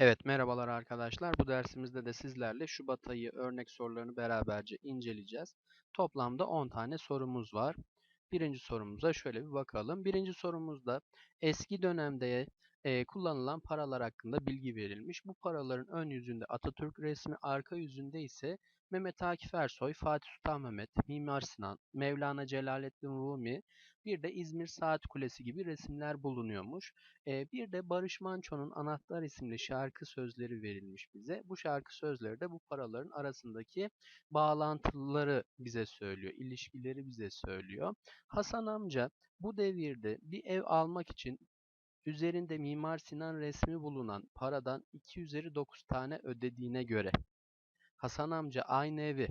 Evet, merhabalar arkadaşlar. Bu dersimizde de sizlerle Şubat ayı örnek sorularını beraberce inceleyeceğiz. Toplamda 10 tane sorumuz var. Birinci sorumuza şöyle bir bakalım. Birinci sorumuzda eski dönemde e, kullanılan paralar hakkında bilgi verilmiş. Bu paraların ön yüzünde Atatürk resmi, arka yüzünde ise Mehmet Akif Ersoy, Fatih Sultan Mehmet, Mimar Sinan, Mevlana Celaleddin Rumi, bir de İzmir Saat Kulesi gibi resimler bulunuyormuş. E, bir de Barış Manço'nun Anahtar isimli şarkı sözleri verilmiş bize. Bu şarkı sözleri de bu paraların arasındaki bağlantıları bize söylüyor, ilişkileri bize söylüyor. Hasan amca bu devirde bir ev almak için üzerinde Mimar Sinan resmi bulunan paradan 2 üzeri 9 tane ödediğine göre Hasan amca aynı evi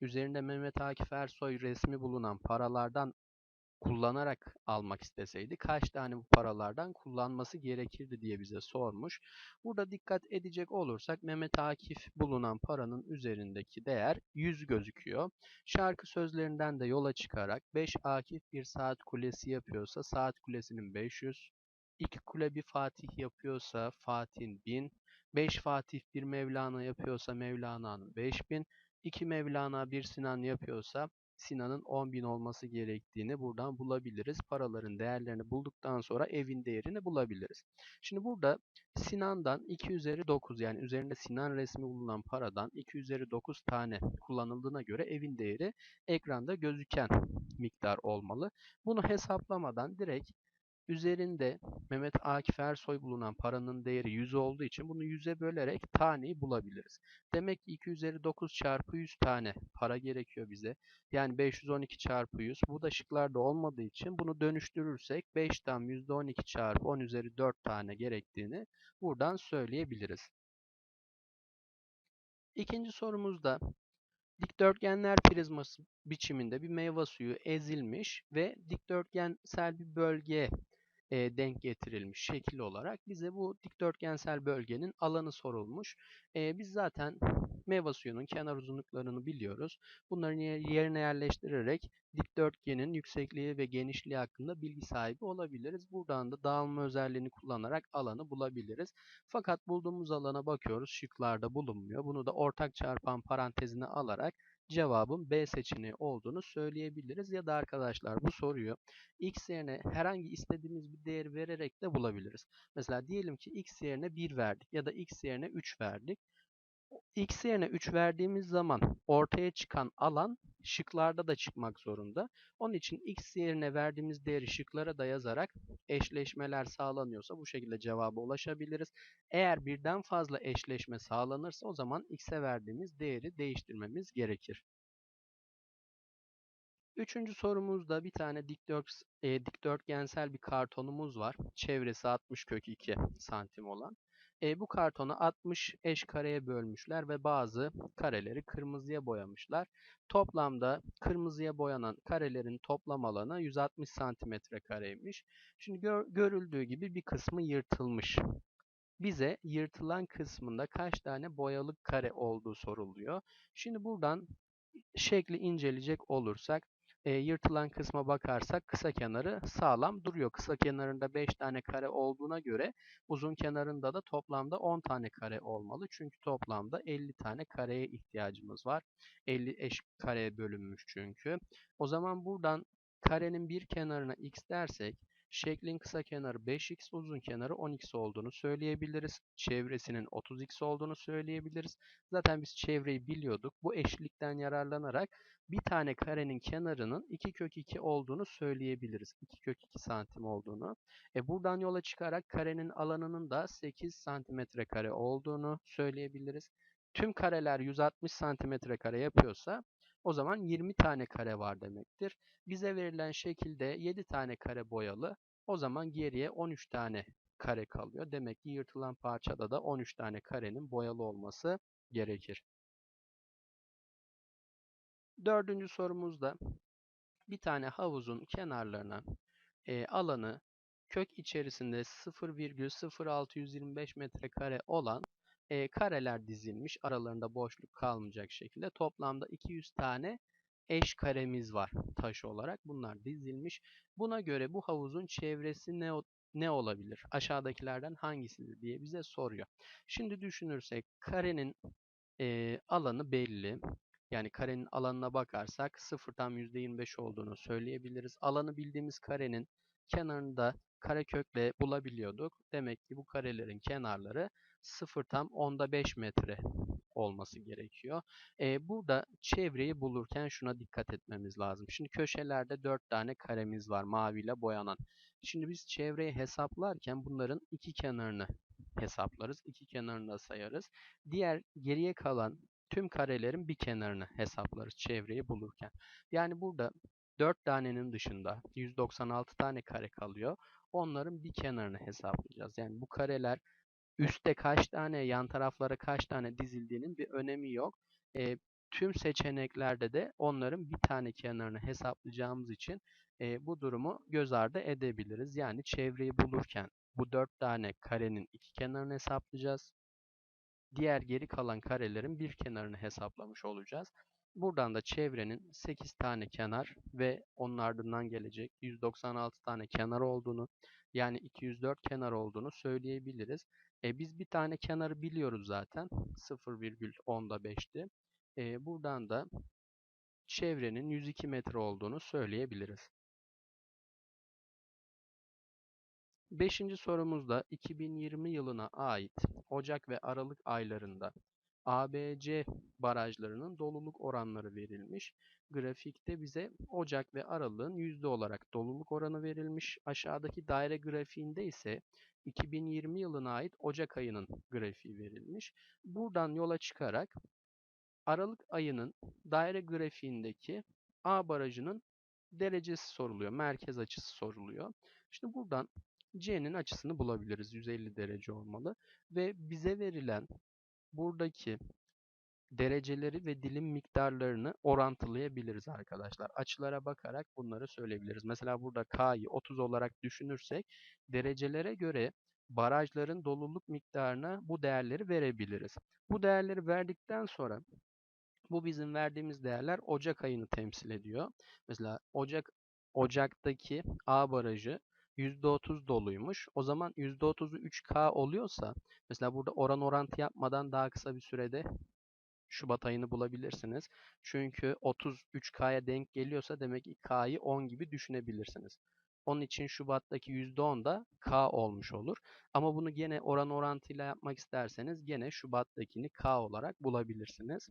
üzerinde Mehmet Akif Ersoy resmi bulunan paralardan kullanarak almak isteseydi kaç tane bu paralardan kullanması gerekirdi diye bize sormuş. Burada dikkat edecek olursak Mehmet Akif bulunan paranın üzerindeki değer 100 gözüküyor. Şarkı sözlerinden de yola çıkarak 5 Akif bir saat kulesi yapıyorsa saat kulesinin 500, 2 kule bir Fatih yapıyorsa Fatih'in 1000, 5 Fatih bir Mevlana yapıyorsa Mevlana'nın 5000, 2 Mevlana bir Sinan yapıyorsa Sinan'ın 10.000 olması gerektiğini buradan bulabiliriz. Paraların değerlerini bulduktan sonra evin değerini bulabiliriz. Şimdi burada Sinan'dan 2 üzeri 9 yani üzerinde Sinan resmi bulunan paradan 2 üzeri 9 tane kullanıldığına göre evin değeri ekranda gözüken miktar olmalı. Bunu hesaplamadan direkt Üzerinde Mehmet Akif Ersoy bulunan paranın değeri 100 olduğu için bunu 100'e bölerek taneyi bulabiliriz. Demek ki 2 üzeri 9 çarpı 100 tane para gerekiyor bize. Yani 512 çarpı 100. Bu da şıklarda olmadığı için bunu dönüştürürsek 5 tam %12 çarpı 10 üzeri 4 tane gerektiğini buradan söyleyebiliriz. İkinci sorumuzda dikdörtgenler prizması biçiminde bir meyve suyu ezilmiş ve dikdörtgensel bir bölgeye e, denk getirilmiş şekil olarak bize bu dikdörtgensel bölgenin alanı sorulmuş. E, biz zaten meyve suyunun kenar uzunluklarını biliyoruz. Bunların yerine yerleştirerek dikdörtgenin yüksekliği ve genişliği hakkında bilgi sahibi olabiliriz. Buradan da dağılma özelliğini kullanarak alanı bulabiliriz. Fakat bulduğumuz alana bakıyoruz. Şıklarda bulunmuyor. Bunu da ortak çarpan parantezine alarak cevabın B seçeneği olduğunu söyleyebiliriz. Ya da arkadaşlar bu soruyu x yerine herhangi istediğimiz bir değer vererek de bulabiliriz. Mesela diyelim ki x yerine 1 verdik ya da x yerine 3 verdik x yerine 3 verdiğimiz zaman ortaya çıkan alan şıklarda da çıkmak zorunda. Onun için x yerine verdiğimiz değeri şıklara da yazarak eşleşmeler sağlanıyorsa bu şekilde cevaba ulaşabiliriz. Eğer birden fazla eşleşme sağlanırsa o zaman x'e verdiğimiz değeri değiştirmemiz gerekir. Üçüncü sorumuzda bir tane dikdört, e, dikdörtgensel bir kartonumuz var. Çevresi 60 kök 2 santim olan. E, bu kartonu 60 eş kareye bölmüşler ve bazı kareleri kırmızıya boyamışlar. Toplamda kırmızıya boyanan karelerin toplam alanı 160 santimetre kareymiş. Şimdi gör, görüldüğü gibi bir kısmı yırtılmış. Bize yırtılan kısmında kaç tane boyalık kare olduğu soruluyor. Şimdi buradan şekli inceleyecek olursak e, yırtılan kısma bakarsak kısa kenarı sağlam duruyor. Kısa kenarında 5 tane kare olduğuna göre uzun kenarında da toplamda 10 tane kare olmalı. Çünkü toplamda 50 tane kareye ihtiyacımız var. 50 eş kareye bölünmüş çünkü. O zaman buradan karenin bir kenarına x dersek Şeklin kısa kenarı 5x, uzun kenarı 10x olduğunu söyleyebiliriz. Çevresinin 30x olduğunu söyleyebiliriz. Zaten biz çevreyi biliyorduk. Bu eşlikten yararlanarak bir tane karenin kenarının 2 kök 2 olduğunu söyleyebiliriz. 2 kök 2 santim olduğunu. E buradan yola çıkarak karenin alanının da 8 santimetre kare olduğunu söyleyebiliriz. Tüm kareler 160 santimetre kare yapıyorsa o zaman 20 tane kare var demektir. Bize verilen şekilde 7 tane kare boyalı. O zaman geriye 13 tane kare kalıyor. Demek ki yırtılan parçada da 13 tane karenin boyalı olması gerekir. Dördüncü sorumuzda bir tane havuzun kenarlarına e, alanı kök içerisinde 0,0625 metrekare olan e, kareler dizilmiş. Aralarında boşluk kalmayacak şekilde. Toplamda 200 tane eş karemiz var taş olarak. Bunlar dizilmiş. Buna göre bu havuzun çevresi ne ne olabilir? Aşağıdakilerden hangisidir diye bize soruyor. Şimdi düşünürsek karenin e, alanı belli. Yani karenin alanına bakarsak 0 tam %25 olduğunu söyleyebiliriz. Alanı bildiğimiz karenin kenarını da karekökle bulabiliyorduk. Demek ki bu karelerin kenarları 0 tam onda 5 metre olması gerekiyor. Ee, burada çevreyi bulurken şuna dikkat etmemiz lazım. Şimdi köşelerde 4 tane karemiz var maviyle boyanan. Şimdi biz çevreyi hesaplarken bunların iki kenarını hesaplarız. iki kenarını da sayarız. Diğer geriye kalan tüm karelerin bir kenarını hesaplarız çevreyi bulurken. Yani burada 4 tanenin dışında 196 tane kare kalıyor. Onların bir kenarını hesaplayacağız. Yani bu kareler üstte kaç tane, yan taraflara kaç tane dizildiğinin bir önemi yok. E, tüm seçeneklerde de onların bir tane kenarını hesaplayacağımız için e, bu durumu göz ardı edebiliriz. Yani çevreyi bulurken bu dört tane karenin iki kenarını hesaplayacağız. Diğer geri kalan karelerin bir kenarını hesaplamış olacağız. Buradan da çevrenin 8 tane kenar ve onun ardından gelecek 196 tane kenar olduğunu yani 204 kenar olduğunu söyleyebiliriz. E, biz bir tane kenarı biliyoruz zaten. 0,10'da 5'ti. E, buradan da çevrenin 102 metre olduğunu söyleyebiliriz. Beşinci sorumuzda 2020 yılına ait Ocak ve Aralık aylarında ABC barajlarının doluluk oranları verilmiş. Grafikte bize Ocak ve Aralık'ın yüzde olarak doluluk oranı verilmiş. Aşağıdaki daire grafiğinde ise 2020 yılına ait Ocak ayının grafiği verilmiş. Buradan yola çıkarak Aralık ayının daire grafiğindeki A barajının derecesi soruluyor. Merkez açısı soruluyor. Şimdi buradan C'nin açısını bulabiliriz. 150 derece olmalı. Ve bize verilen buradaki dereceleri ve dilim miktarlarını orantılayabiliriz arkadaşlar. Açılara bakarak bunları söyleyebiliriz. Mesela burada K'yı 30 olarak düşünürsek derecelere göre barajların doluluk miktarına bu değerleri verebiliriz. Bu değerleri verdikten sonra bu bizim verdiğimiz değerler Ocak ayını temsil ediyor. Mesela Ocak Ocak'taki A barajı %30 doluymuş. O zaman %30'u 3K oluyorsa mesela burada oran orantı yapmadan daha kısa bir sürede Şubat ayını bulabilirsiniz. Çünkü 30 3K'ya denk geliyorsa demek ki K'yı 10 gibi düşünebilirsiniz. Onun için Şubat'taki %10 da K olmuş olur. Ama bunu gene oran orantıyla yapmak isterseniz gene Şubat'takini K olarak bulabilirsiniz.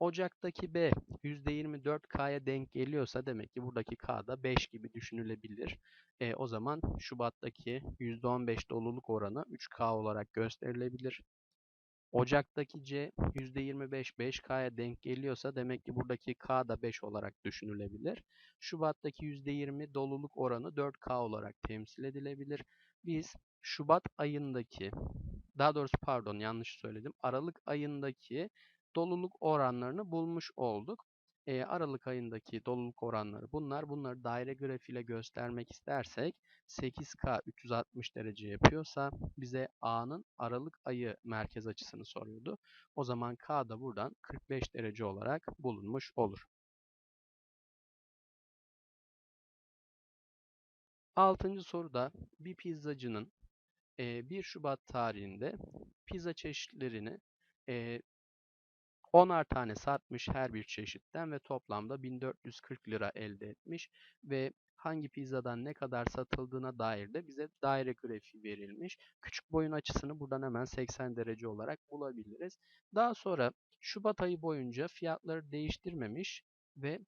Ocak'taki B %24K'ya denk geliyorsa demek ki buradaki K da 5 gibi düşünülebilir. E, o zaman Şubat'taki %15 doluluk oranı 3K olarak gösterilebilir. Ocak'taki C %25 5K'ya denk geliyorsa demek ki buradaki K da 5 olarak düşünülebilir. Şubat'taki %20 doluluk oranı 4K olarak temsil edilebilir. Biz Şubat ayındaki, daha doğrusu pardon yanlış söyledim. Aralık ayındaki doluluk oranlarını bulmuş olduk. E, Aralık ayındaki doluluk oranları bunlar. Bunları daire grafiğiyle göstermek istersek 8K 360 derece yapıyorsa bize A'nın Aralık ayı merkez açısını soruyordu. O zaman K da buradan 45 derece olarak bulunmuş olur. Altıncı soruda bir pizzacının 1 Şubat tarihinde pizza çeşitlerini 10'ar tane satmış her bir çeşitten ve toplamda 1440 lira elde etmiş ve hangi pizzadan ne kadar satıldığına dair de bize daire grafiği verilmiş. Küçük boyun açısını buradan hemen 80 derece olarak bulabiliriz. Daha sonra Şubat ayı boyunca fiyatları değiştirmemiş ve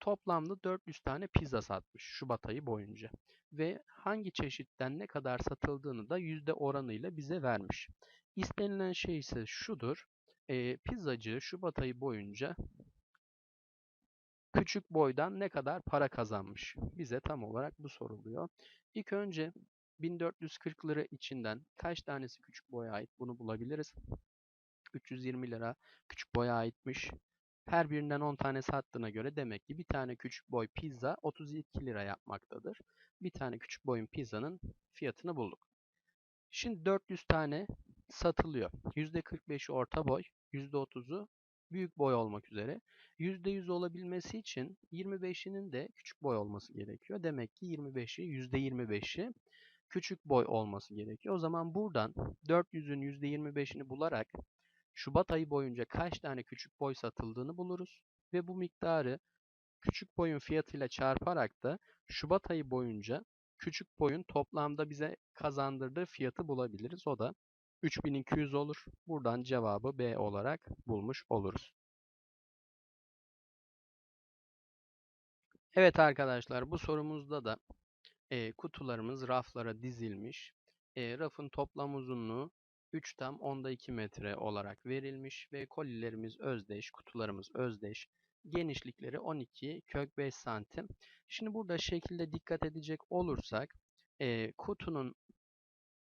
toplamda 400 tane pizza satmış Şubat ayı boyunca. Ve hangi çeşitten ne kadar satıldığını da yüzde oranıyla bize vermiş. İstenilen şey ise şudur e, pizzacı Şubat ayı boyunca küçük boydan ne kadar para kazanmış? Bize tam olarak bu soruluyor. İlk önce 1440 lira içinden kaç tanesi küçük boya ait bunu bulabiliriz. 320 lira küçük boya aitmiş. Her birinden 10 tane sattığına göre demek ki bir tane küçük boy pizza 32 lira yapmaktadır. Bir tane küçük boyun pizzanın fiyatını bulduk. Şimdi 400 tane satılıyor. %45'i orta boy, %30'u büyük boy olmak üzere. %100 olabilmesi için 25'inin de küçük boy olması gerekiyor. Demek ki 25'i %25'i küçük boy olması gerekiyor. O zaman buradan 400'ün %25'ini bularak Şubat ayı boyunca kaç tane küçük boy satıldığını buluruz. Ve bu miktarı küçük boyun fiyatıyla çarparak da Şubat ayı boyunca küçük boyun toplamda bize kazandırdığı fiyatı bulabiliriz. O da 3200 olur. Buradan cevabı B olarak bulmuş oluruz. Evet arkadaşlar bu sorumuzda da e, kutularımız raflara dizilmiş. E, rafın toplam uzunluğu 3 tam 10'da 2 metre olarak verilmiş ve kolilerimiz özdeş, kutularımız özdeş. Genişlikleri 12 kök 5 santim. Şimdi burada şekilde dikkat edecek olursak e, kutunun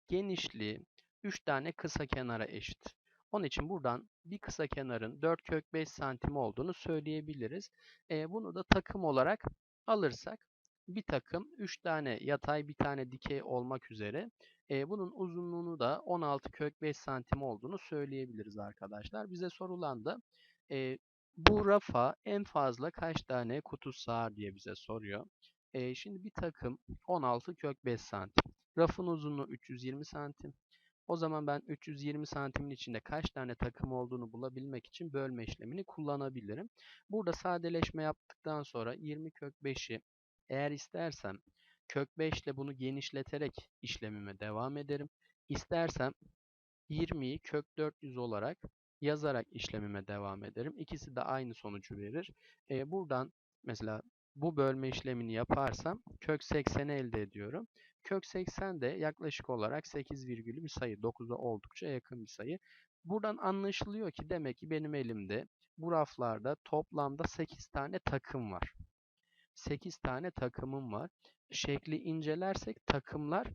genişliği 3 tane kısa kenara eşit. Onun için buradan bir kısa kenarın 4 kök 5 santim olduğunu söyleyebiliriz. E, bunu da takım olarak alırsak bir takım 3 tane yatay bir tane dikey olmak üzere e, bunun uzunluğunu da 16 kök 5 santim olduğunu söyleyebiliriz arkadaşlar. Bize sorulan da e, bu rafa en fazla kaç tane kutu sığar diye bize soruyor. E, şimdi bir takım 16 kök 5 santim. Rafın uzunluğu 320 santim. O zaman ben 320 santimin içinde kaç tane takım olduğunu bulabilmek için bölme işlemini kullanabilirim. Burada sadeleşme yaptıktan sonra 20 kök 5'i eğer istersem kök 5 ile bunu genişleterek işlemime devam ederim. İstersem 20'yi kök 400 olarak yazarak işlemime devam ederim. İkisi de aynı sonucu verir. E, buradan mesela bu bölme işlemini yaparsam kök 80'i elde ediyorum. Kök 80 de yaklaşık olarak 8 virgülü bir sayı. 9'a oldukça yakın bir sayı. Buradan anlaşılıyor ki demek ki benim elimde bu raflarda toplamda 8 tane takım var. 8 tane takımım var. Şekli incelersek takımlar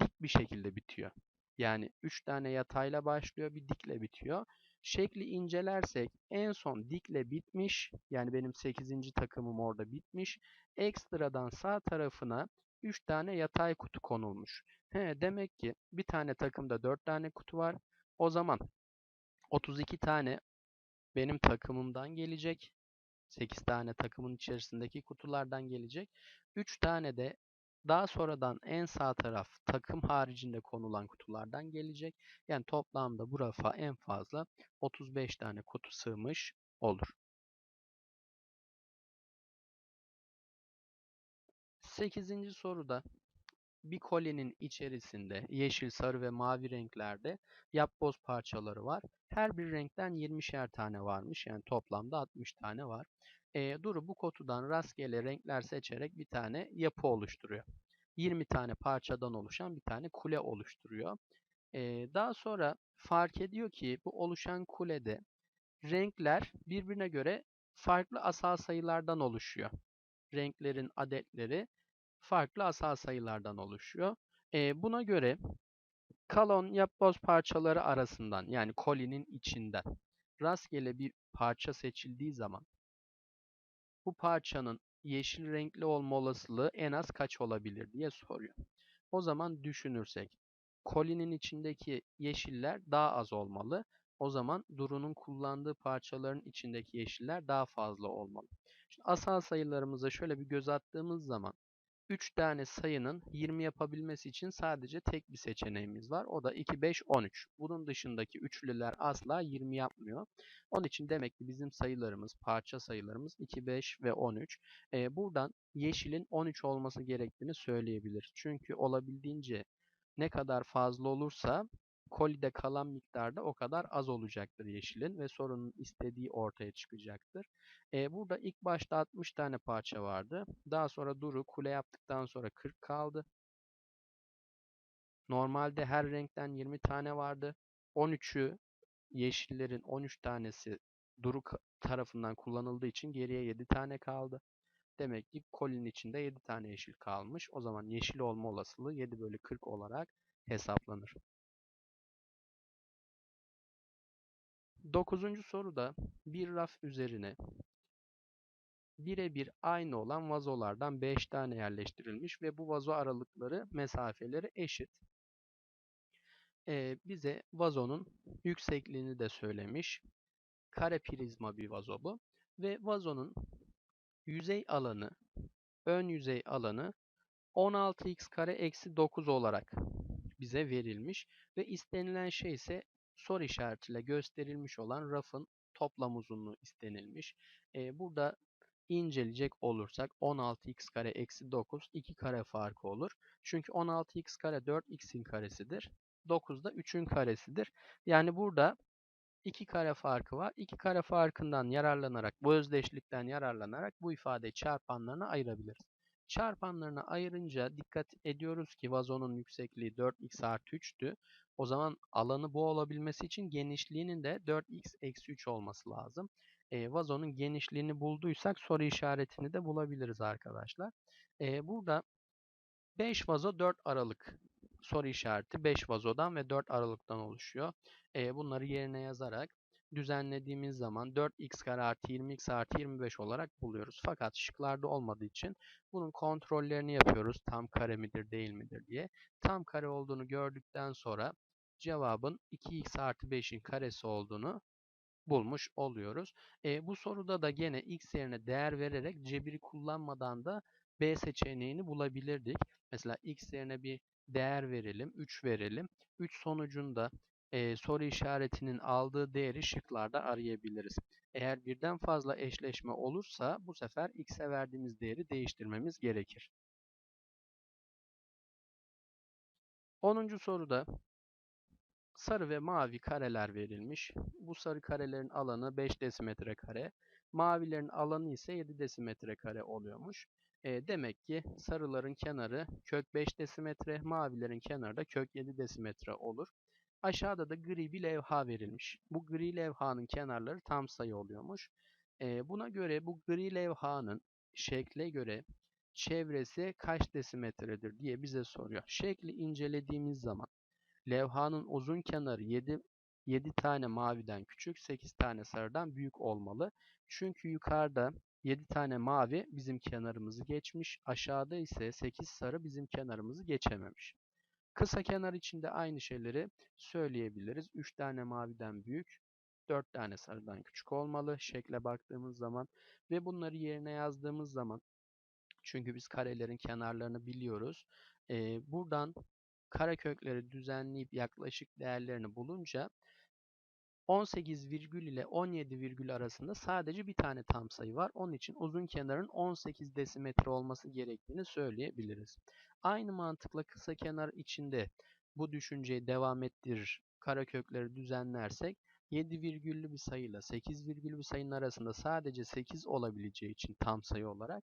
dik bir şekilde bitiyor. Yani 3 tane yatayla başlıyor, bir dikle bitiyor. Şekli incelersek en son dikle bitmiş. Yani benim 8. takımım orada bitmiş. Ekstradan sağ tarafına 3 tane yatay kutu konulmuş. He, demek ki bir tane takımda 4 tane kutu var. O zaman 32 tane benim takımımdan gelecek. 8 tane takımın içerisindeki kutulardan gelecek. 3 tane de daha sonradan en sağ taraf takım haricinde konulan kutulardan gelecek. Yani toplamda bu rafa en fazla 35 tane kutu sığmış olur. 8. soruda bir kolyenin içerisinde yeşil, sarı ve mavi renklerde yapboz parçaları var. Her bir renkten 20'şer tane varmış. Yani toplamda 60 tane var. E, Duru bu kutudan rastgele renkler seçerek bir tane yapı oluşturuyor. 20 tane parçadan oluşan bir tane kule oluşturuyor. E, daha sonra fark ediyor ki bu oluşan kulede renkler birbirine göre farklı asal sayılardan oluşuyor. Renklerin adetleri farklı asal sayılardan oluşuyor. E, buna göre kalon yapboz parçaları arasından yani kolinin içinden rastgele bir parça seçildiği zaman bu parçanın yeşil renkli olma olasılığı en az kaç olabilir diye soruyor. O zaman düşünürsek kolinin içindeki yeşiller daha az olmalı. O zaman Duru'nun kullandığı parçaların içindeki yeşiller daha fazla olmalı. Şimdi asal sayılarımıza şöyle bir göz attığımız zaman 3 tane sayının 20 yapabilmesi için sadece tek bir seçeneğimiz var. O da 2, 5, 13. Bunun dışındaki üçlüler asla 20 yapmıyor. Onun için demek ki bizim sayılarımız, parça sayılarımız 2, 5 ve 13. Ee, buradan yeşilin 13 olması gerektiğini söyleyebiliriz. Çünkü olabildiğince ne kadar fazla olursa kolide kalan miktarda o kadar az olacaktır yeşilin ve sorunun istediği ortaya çıkacaktır. E, burada ilk başta 60 tane parça vardı. Daha sonra Duru kule yaptıktan sonra 40 kaldı. Normalde her renkten 20 tane vardı. 13'ü yeşillerin 13 tanesi Duru tarafından kullanıldığı için geriye 7 tane kaldı. Demek ki kolinin içinde 7 tane yeşil kalmış. O zaman yeşil olma olasılığı 7 bölü 40 olarak hesaplanır. Dokuzuncu soruda bir raf üzerine birebir aynı olan vazolardan 5 tane yerleştirilmiş ve bu vazo aralıkları mesafeleri eşit. Ee, bize vazonun yüksekliğini de söylemiş. Kare prizma bir vazo bu. Ve vazonun yüzey alanı, ön yüzey alanı 16x kare eksi 9 olarak bize verilmiş ve istenilen şey ise soru işaretiyle gösterilmiş olan rafın toplam uzunluğu istenilmiş. Ee, burada inceleyecek olursak 16x kare eksi 9 2 kare farkı olur. Çünkü 16x kare 4x'in karesidir. 9 da 3'ün karesidir. Yani burada 2 kare farkı var. 2 kare farkından yararlanarak, bu özdeşlikten yararlanarak bu ifadeyi çarpanlarına ayırabiliriz. Çarpanlarına ayırınca dikkat ediyoruz ki vazonun yüksekliği 4x artı 3'tü. O zaman alanı bu olabilmesi için genişliğinin de 4x eksi 3 olması lazım. E, vazonun genişliğini bulduysak soru işaretini de bulabiliriz arkadaşlar. E, burada 5 vazo 4 aralık soru işareti 5 vazodan ve 4 aralıktan oluşuyor. E, bunları yerine yazarak düzenlediğimiz zaman 4x kare artı 20x artı 25 olarak buluyoruz. Fakat şıklarda olmadığı için bunun kontrollerini yapıyoruz. Tam kare midir değil midir diye. Tam kare olduğunu gördükten sonra cevabın 2x artı 5'in karesi olduğunu bulmuş oluyoruz. E, bu soruda da gene x yerine değer vererek cebiri kullanmadan da B seçeneğini bulabilirdik. Mesela x yerine bir değer verelim, 3 verelim. 3 sonucunda e, soru işaretinin aldığı değeri şıklarda arayabiliriz. Eğer birden fazla eşleşme olursa bu sefer x'e verdiğimiz değeri değiştirmemiz gerekir. 10. soruda sarı ve mavi kareler verilmiş. Bu sarı karelerin alanı 5 desimetre kare. Mavilerin alanı ise 7 desimetre kare oluyormuş. E, demek ki sarıların kenarı kök 5 desimetre, mavilerin kenarı da kök 7 desimetre olur. Aşağıda da gri bir levha verilmiş. Bu gri levhanın kenarları tam sayı oluyormuş. E, buna göre bu gri levhanın şekle göre çevresi kaç desimetredir diye bize soruyor. Şekli incelediğimiz zaman levhanın uzun kenarı 7 7 tane maviden küçük, 8 tane sarıdan büyük olmalı. Çünkü yukarıda 7 tane mavi bizim kenarımızı geçmiş. Aşağıda ise 8 sarı bizim kenarımızı geçememiş. Kısa kenar için de aynı şeyleri söyleyebiliriz. 3 tane maviden büyük, 4 tane sarıdan küçük olmalı şekle baktığımız zaman ve bunları yerine yazdığımız zaman çünkü biz karelerin kenarlarını biliyoruz. Ee, buradan karekökleri düzenleyip yaklaşık değerlerini bulunca 18 virgül ile 17 virgül arasında sadece bir tane tam sayı var. Onun için uzun kenarın 18 desimetre olması gerektiğini söyleyebiliriz. Aynı mantıkla kısa kenar içinde bu düşünceyi devam ettirir. Karekökleri düzenlersek 7 virgüllü bir sayıyla 8 virgüllü bir sayının arasında sadece 8 olabileceği için tam sayı olarak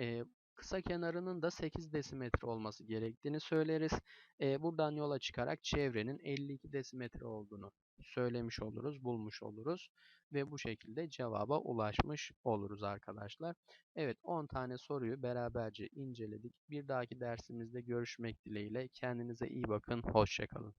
e, kısa kenarının da 8 desimetre olması gerektiğini söyleriz. E, buradan yola çıkarak çevrenin 52 desimetre olduğunu söylemiş oluruz, bulmuş oluruz ve bu şekilde cevaba ulaşmış oluruz arkadaşlar. Evet 10 tane soruyu beraberce inceledik. Bir dahaki dersimizde görüşmek dileğiyle. Kendinize iyi bakın. Hoşçakalın.